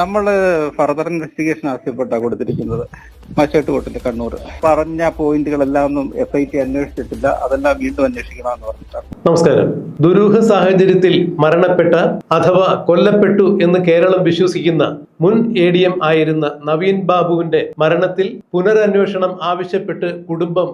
നമ്മൾ further investigation ആവശ്യപ്പെട്ടാ കൊടുത്തിരിക്കുന്നത്. മശേട്ട് കോട്ടിന്റെ കണ്ണൂർ പറഞ്ഞ പോയിന്റുകളെല്ലാം ഒന്നും എഫ് ഐ ടി അന്വേഷിച്ചിട്ടില്ല. അതെല്ലാം വീണ്ടും അന്വേഷിക്കണമെന്ന് പറഞ്ഞിട്ടാണ് നമസ്കാരം. ദുരൂഹ സാഹചര്യത്തിൽ മരണപ്പെട്ട അഥവാ കൊല്ലപ്പെട്ടു എന്ന് കേരളം വിശ്വസിക്കുന്ന മുൻ എ ഡി എം ആയിരുന്ന നവീൻ ബാബുവിന്റെ മരണത്തിൽ പുനരന്വേഷണം ആവശ്യപ്പെട്ട് കുടുംബം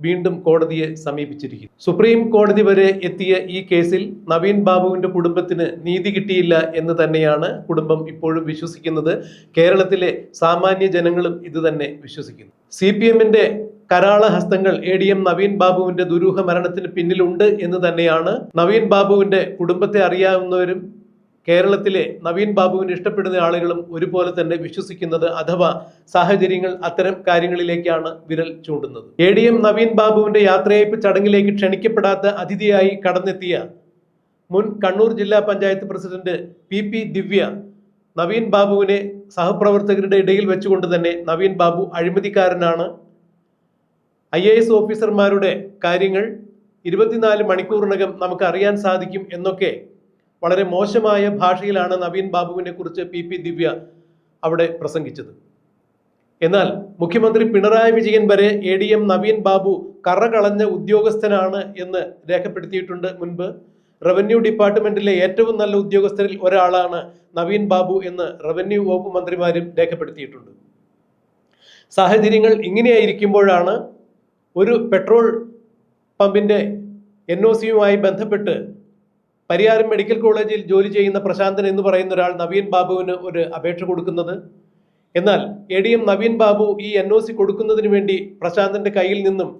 വീണ്ടും കോടതിയെ സമീപിച്ചിരിക്കുന്നു. സുപ്രീം കോടതി വരെ എത്തിയ ഈ കേസിൽ നവീൻ ബാബുവിന്റെ കുടുംബത്തിന് നീതി കിട്ടിയില്ല എന്ന് തന്നെയാണ് കുടുംബം ഇപ്പോഴും വിശ്വസിക്കുന്നത്. കേരളത്തിലെ സാമാന്യ ജനങ്ങളും ഇത് തന്നെ വിശ്വസിക്കുന്നു. സി പി എമ്മിന്റെ കരാള ഹസ്തങ്ങൾ എ ഡി എം നവീൻ ബാബുവിന്റെ ദുരൂഹ മരണത്തിന് പിന്നിലുണ്ട് എന്ന് തന്നെയാണ് നവീൻ ബാബുവിന്റെ കുടുംബത്തെ അറിയാവുന്നവരും കേരളത്തിലെ നവീൻ ബാബുവിനെ ഇഷ്ടപ്പെടുന്ന ആളുകളും ഒരുപോലെ തന്നെ വിശ്വസിക്കുന്നത് അഥവാ സാഹചര്യങ്ങൾ അത്തരം കാര്യങ്ങളിലേക്കാണ് വിരൽ ചൂണ്ടുന്നത്. എ ഡി എം നവീൻ ബാബുവിന്റെ യാത്രയയപ്പ് ചടങ്ങിലേക്ക് ക്ഷണിക്കപ്പെടാത്ത അതിഥിയായി കടന്നെത്തിയ മുൻ കണ്ണൂർ ജില്ലാ panchayat president P P Divya Naveen ബാബുവിനെ സഹപ്രവർത്തകരുടെ ഇടയിൽ വെച്ചുകൊണ്ട് തന്നെ നവീൻ ബാബു അഴിമതിക്കാരനാണ്. ഐ എ എസ് ഓഫീസർമാരുടെ കാര്യങ്ങൾ ഇരുപത്തിനാല് മണിക്കൂറിനകം നമുക്ക് അറിയാൻ സാധിക്കും എന്നൊക്കെ വളരെ മോശമായ ഭാഷയിലാണ് നവീൻ ബാബുവിനെ കുറിച്ച് പി പി ദിവ്യ അവിടെ പ്രസംഗിച്ചത്. എന്നാൽ മുഖ്യമന്ത്രി പിണറായി വിജയൻ വരെ A D M Naveen Babu കറകളഞ്ഞ ഉദ്യോഗസ്ഥനാണ് എന്ന് രേഖപ്പെടുത്തിയിട്ടുണ്ട് മുൻപ്. റവന്യൂ ഡിപ്പാർട്ട്മെന്റിലെ ഏറ്റവും നല്ല ഉദ്യോഗസ്ഥരിൽ ഒരാളാണ് നവീൻ ബാബു എന്ന് റവന്യൂ വകുപ്പ് മന്ത്രിമാരും രേഖപ്പെടുത്തിയിട്ടുണ്ട്. സാഹചര്യങ്ങൾ ഇങ്ങനെയായിരിക്കുമ്പോഴാണ് ഒരു പെട്രോൾ പമ്പിന്റെ എൻ ഒ സിയുമായി ബന്ധപ്പെട്ട് പരിയാരം മെഡിക്കൽ കോളേജിൽ ജോലി ചെയ്യുന്ന പ്രശാന്തൻ എന്ന് പറയുന്ന ഒരാൾ നവീൻ ബാബുവിന് ഒരു അപേക്ഷ കൊടുക്കുന്നത്. എന്നാൽ A D M Naveen Babu ഈ എൻ ഒ സി കൊടുക്കുന്നതിന് വേണ്ടി പ്രശാന്തന്റെ കയ്യിൽ നിന്നും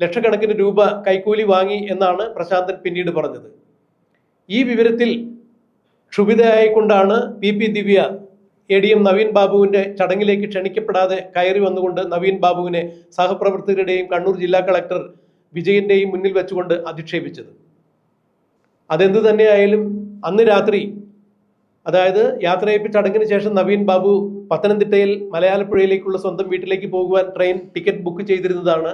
ലക്ഷക്കണക്കിന് രൂപ കൈക്കൂലി വാങ്ങി എന്നാണ് പ്രശാന്തൻ പിന്നീട് പറഞ്ഞത്. ഈ വിവരത്തിൽ ക്ഷുഭിതയായിക്കൊണ്ടാണ് P P Divya A D M Naveen ബാബുവിന്റെ ചടങ്ങിലേക്ക് ക്ഷണിക്കപ്പെടാതെ കയറി വന്നുകൊണ്ട് നവീൻ ബാബുവിനെ സഹപ്രവർത്തകരുടെയും കണ്ണൂർ ജില്ലാ കളക്ടർ വിജയന്റെയും മുന്നിൽ വെച്ചുകൊണ്ട് അധിക്ഷേപിച്ചത്. അതെന്ത് തന്നെയായാലും അന്ന് രാത്രി അതായത് യാത്രയപ്പ് ചടങ്ങിന് ശേഷം നവീൻ ബാബു പത്തനംതിട്ടയിൽ മലയാളപ്പുഴയിലേക്കുള്ള സ്വന്തം വീട്ടിലേക്ക് പോകുവാൻ ട്രെയിൻ ടിക്കറ്റ് ബുക്ക് ചെയ്തിരുന്നതാണ്.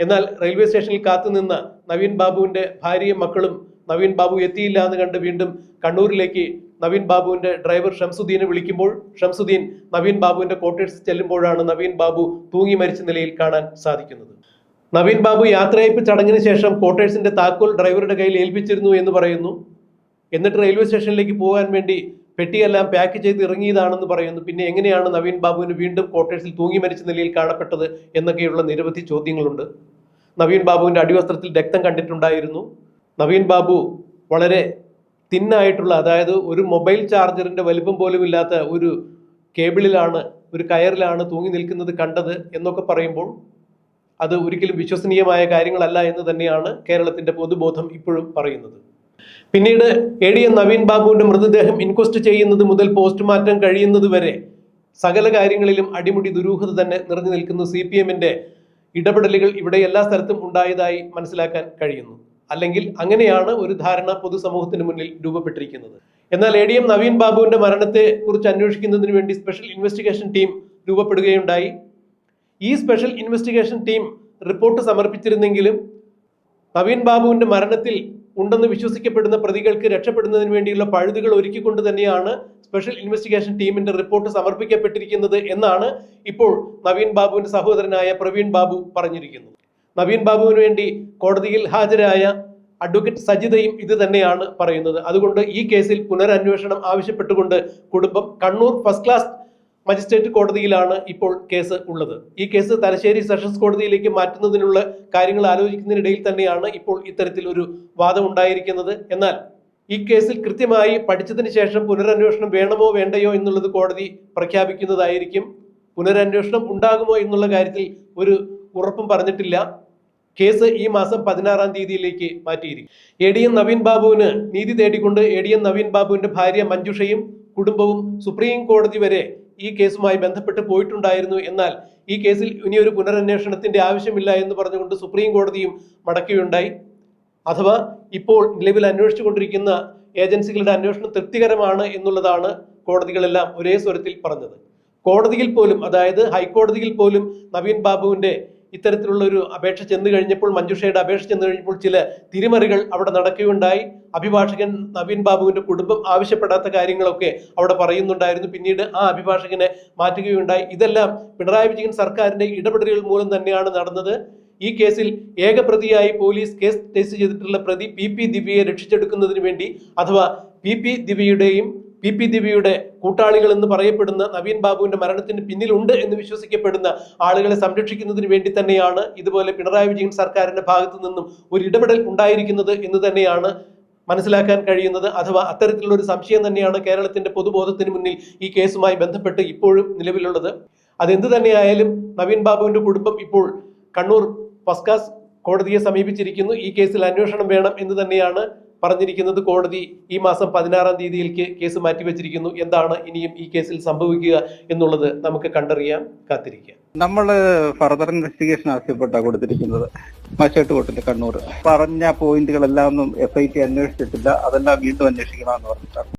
എന്നാൽ റെയിൽവേ സ്റ്റേഷനിൽ കാത്തുനിന്ന നവീൻ ബാബുവിന്റെ ഭാര്യയും മക്കളും നവീൻ ബാബു എത്തിയില്ല എന്ന് കണ്ട് വീണ്ടും കണ്ണൂരിലേക്ക് നവീൻ ബാബുവിന്റെ ഡ്രൈവർ ഷംസുദ്ദീനെ വിളിക്കുമ്പോൾ ഷംസുദ്ദീൻ നവീൻ ബാബുവിന്റെ ക്വാർട്ടേഴ്സ് ചെല്ലുമ്പോഴാണ് നവീൻ ബാബു തൂങ്ങി മരിച്ച നിലയിൽ കാണാൻ സാധിക്കുന്നത്. നവീൻ ബാബു യാത്രയപ്പ് ചടങ്ങിന് ശേഷം ക്വാർട്ടേഴ്സിന്റെ താക്കോൽ ഡ്രൈവറുടെ കയ്യിൽ ഏൽപ്പിച്ചിരുന്നു എന്ന് പറയുന്നു. എന്നിട്ട് റെയിൽവേ സ്റ്റേഷനിലേക്ക് പോകാൻ വേണ്ടി പെട്ടിയെല്ലാം പാക്ക് ചെയ്ത് ഇറങ്ങിയതാണെന്ന് പറയുന്നു. പിന്നെ എങ്ങനെയാണ് നവീൻ ബാബുവിന് വീണ്ടും ക്വാർട്ടേഴ്സിൽ തൂങ്ങി മരിച്ച നിലയിൽ കാണപ്പെട്ടത് എന്നൊക്കെയുള്ള നിരവധി ചോദ്യങ്ങളുണ്ട്. നവീൻ ബാബുവിന്റെ അടിവസ്ത്രത്തിൽ രക്തം കണ്ടിട്ടുണ്ടായിരുന്നു. നവീൻ ബാബു വളരെ തിന്നായിട്ടുള്ള അതായത് ഒരു മൊബൈൽ ചാർജറിന്റെ വലിപ്പം പോലും ഇല്ലാത്ത ഒരു കേബിളിലാണ് ഒരു കയറിലാണ് തൂങ്ങി നിൽക്കുന്നത് കണ്ടത് എന്നൊക്കെ പറയുമ്പോൾ അത് ഒരിക്കലും വിശ്വസനീയമായ കാര്യങ്ങളല്ല എന്ന് തന്നെയാണ് കേരളത്തിന്റെ പൊതുബോധം ഇപ്പോഴും പറയുന്നത്. പിന്നീട് എ ഡി എം നവീൻ ബാബുവിന്റെ മൃതദേഹം ഇൻക്വസ്റ്റ് ചെയ്യുന്നത് മുതൽ പോസ്റ്റ്മോർട്ടം കഴിയുന്നത് വരെ സകല കാര്യങ്ങളിലും അടിമുടി ദുരൂഹത തന്നെ നിറഞ്ഞു നിൽക്കുന്ന. സി പി എമ്മിന്റെ ഇടപെടലുകൾ ഇവിടെ എല്ലാ സ്ഥലത്തും ഉണ്ടായതായി മനസ്സിലാക്കാൻ കഴിയുന്നു. അല്ലെങ്കിൽ അങ്ങനെയാണ് ഒരു ധാരണ പൊതുസമൂഹത്തിന് മുന്നിൽ രൂപപ്പെട്ടിരിക്കുന്നത്. എന്നാൽ എ ഡി എം നവീൻ ബാബുവിന്റെ മരണത്തെ കുറിച്ച് അന്വേഷിക്കുന്നതിന് വേണ്ടി സ്പെഷ്യൽ ഇൻവെസ്റ്റിഗേഷൻ ടീം രൂപപ്പെടുകയുണ്ടായി. ഈ സ്പെഷ്യൽ ഇൻവെസ്റ്റിഗേഷൻ ടീം റിപ്പോർട്ട് സമർപ്പിച്ചിരുന്നെങ്കിലും നവീൻ ബാബുവിന്റെ മരണത്തിൽ ഉണ്ടെന്ന് വിശ്വസിക്കപ്പെടുന്ന പ്രതികൾക്ക് രക്ഷപ്പെടുന്നതിന് വേണ്ടിയുള്ള പഴുതുകൾ ഒരുക്കിക്കൊണ്ട് തന്നെയാണ് സ്പെഷ്യൽ ഇൻവെസ്റ്റിഗേഷൻ ടീമിന്റെ റിപ്പോർട്ട് സമർപ്പിക്കപ്പെട്ടിരിക്കുന്നത് എന്നാണ് ഇപ്പോൾ നവീൻ ബാബുവിന്റെ സഹോദരനായ പ്രവീൺ ബാബു പറഞ്ഞിരിക്കുന്നത്. നവീൻ ബാബുവിന് വേണ്ടി കോടതിയിൽ ഹാജരായ അഡ്വക്കേറ്റ് സജിതയും ഇത് തന്നെയാണ് പറയുന്നത്. അതുകൊണ്ട് ഈ കേസിൽ പുനരന്വേഷണം ആവശ്യപ്പെട്ടുകൊണ്ട് കുടുംബം കണ്ണൂർ ഫസ്റ്റ് ക്ലാസ് മജിസ്ട്രേറ്റ് കോടതിയിലാണ് ഇപ്പോൾ കേസ് ഉള്ളത്. ഈ കേസ് തലശ്ശേരി സെഷൻസ് കോടതിയിലേക്ക് മാറ്റുന്നതിനുള്ള കാര്യങ്ങൾ ആലോചിക്കുന്നതിനിടയിൽ തന്നെയാണ് ഇപ്പോൾ ഇത്തരത്തിൽ ഒരു വാദം ഉണ്ടായിരിക്കുന്നത്. എന്നാൽ ഈ കേസിൽ കൃത്യമായി പഠിച്ചതിന് ശേഷം പുനരന്വേഷണം വേണമോ വേണ്ടയോ എന്നുള്ളത് കോടതി പ്രഖ്യാപിക്കുന്നതായിരിക്കും. പുനരന്വേഷണം ഉണ്ടാകുമോ എന്നുള്ള കാര്യത്തിൽ ഒരു ഉറപ്പും പറഞ്ഞിട്ടില്ല. കേസ് ഈ മാസം പതിനാറാം തീയതിയിലേക്ക് മാറ്റിയിരിക്കും. എ ഡി എം നവീൻ ബാബുവിന് നീതി തേടിക്കൊണ്ട് എ ഡി എം നവീൻ ബാബുവിന്റെ ഭാര്യ മഞ്ജുഷയും കുടുംബവും സുപ്രീം കോടതി വരെ ഈ കേസുമായി ബന്ധപ്പെട്ട് പോയിട്ടുണ്ടായിരുന്നു എന്നാൽ ഈ കേസിൽ ഇനിയൊരു പുനരന്വേഷണത്തിന്റെ ആവശ്യമില്ല എന്ന് പറഞ്ഞുകൊണ്ട് സുപ്രീം കോടതിയും മടക്കുകയുണ്ടായി അഥവാ ഇപ്പോൾ നിലവിൽ അന്വേഷിച്ചുകൊണ്ടിരിക്കുന്ന ഏജൻസികളുടെ അന്വേഷണം തൃപ്തികരമാണ് എന്നുള്ളതാണ് കോടതികളെല്ലാം ഒരേ സ്വരത്തിൽ പറഞ്ഞത്. കോടതിയിൽ പോലും അതായത് ഹൈക്കോടതിയിൽ പോലും നവീൻ ബാബുവിന്റെ ഇത്തരത്തിലുള്ള ഒരു അപേക്ഷ ചെന്ന് കഴിഞ്ഞപ്പോൾ മഞ്ജുഷയുടെ അപേക്ഷ ചെന്ന് കഴിഞ്ഞപ്പോൾ ചില തിരിമറികൾ അവിടെ നടക്കുകയുണ്ടായി. അഭിഭാഷകൻ നവീൻ ബാബുവിന്റെ കുടുംബം ആവശ്യപ്പെടാത്ത കാര്യങ്ങളൊക്കെ അവിടെ പറയുന്നുണ്ടായിരുന്നു. പിന്നീട് ആ അഭിഭാഷകനെ മാറ്റുകയുണ്ടായി. ഇതെല്ലാം പിണറായി വിജയൻ സർക്കാരിന്റെ ഇടപെടലുകൾ മൂലം തന്നെയാണ് നടന്നത്. ഈ കേസിൽ ഏകപ്രതിയായി പോലീസ് കേസ് രജിസ്റ്റർ ചെയ്തിട്ടുള്ള പ്രതി പി പി ദിവ്യയെ രക്ഷിച്ചെടുക്കുന്നതിന് വേണ്ടി അഥവാ പി പി ദിവ്യയുടെയും പി പി ദിവ്യയുടെ കൂട്ടാളികൾ എന്ന് പറയപ്പെടുന്ന നവീൻ ബാബുവിന്റെ മരണത്തിന് പിന്നിലുണ്ട് എന്ന് വിശ്വസിക്കപ്പെടുന്ന ആളുകളെ സംരക്ഷിക്കുന്നതിന് വേണ്ടി തന്നെയാണ് ഇതുപോലെ പിണറായി വിജയൻ സർക്കാരിന്റെ ഭാഗത്തു നിന്നും ഒരു ഇടപെടൽ ഉണ്ടായിരിക്കുന്നത് എന്ന് തന്നെയാണ് മനസ്സിലാക്കാൻ കഴിയുന്നത്. അഥവാ അത്തരത്തിലുള്ള ഒരു സംശയം തന്നെയാണ് കേരളത്തിന്റെ പൊതുബോധത്തിന് മുന്നിൽ ഈ കേസുമായി ബന്ധപ്പെട്ട് ഇപ്പോഴും നിലവിലുള്ളത്. അതെന്ത് തന്നെയായാലും നവീൻ ബാബുവിന്റെ കുടുംബം ഇപ്പോൾ കണ്ണൂർ ഫസ്കാസ് കോടതിയെ സമീപിച്ചിരിക്കുന്നു. ഈ കേസിൽ അന്വേഷണം വേണം എന്ന് തന്നെയാണ് പറഞ്ഞിരിക്കുന്നത് കോടതി ഈ മാസം പതിനാറാം തീയതിയിലേക്ക് കേസ് മാറ്റിവെച്ചിരിക്കുന്നു. എന്താണ് ഇനിയും ഈ കേസിൽ സംഭവിക്കുക എന്നുള്ളത് നമുക്ക് കണ്ടറിയാം കാത്തിരിക്കാം നമ്മൾ ഫർദർ ഇൻവെസ്റ്റിഗേഷൻ ആവശ്യപ്പെട്ടാണ് കൊടുത്തിരിക്കുന്നത്. മശേട്ട് കൊട്ടിൽ കണ്ണൂർ പറഞ്ഞ പോയിന്റുകളെല്ലാം ഒന്നും എഫ് ഐ ടി അന്വേഷിച്ചിട്ടില്ല. അതെല്ലാം വീണ്ടും അന്വേഷിക്കണമെന്ന് പറഞ്ഞിട്ടാണ്.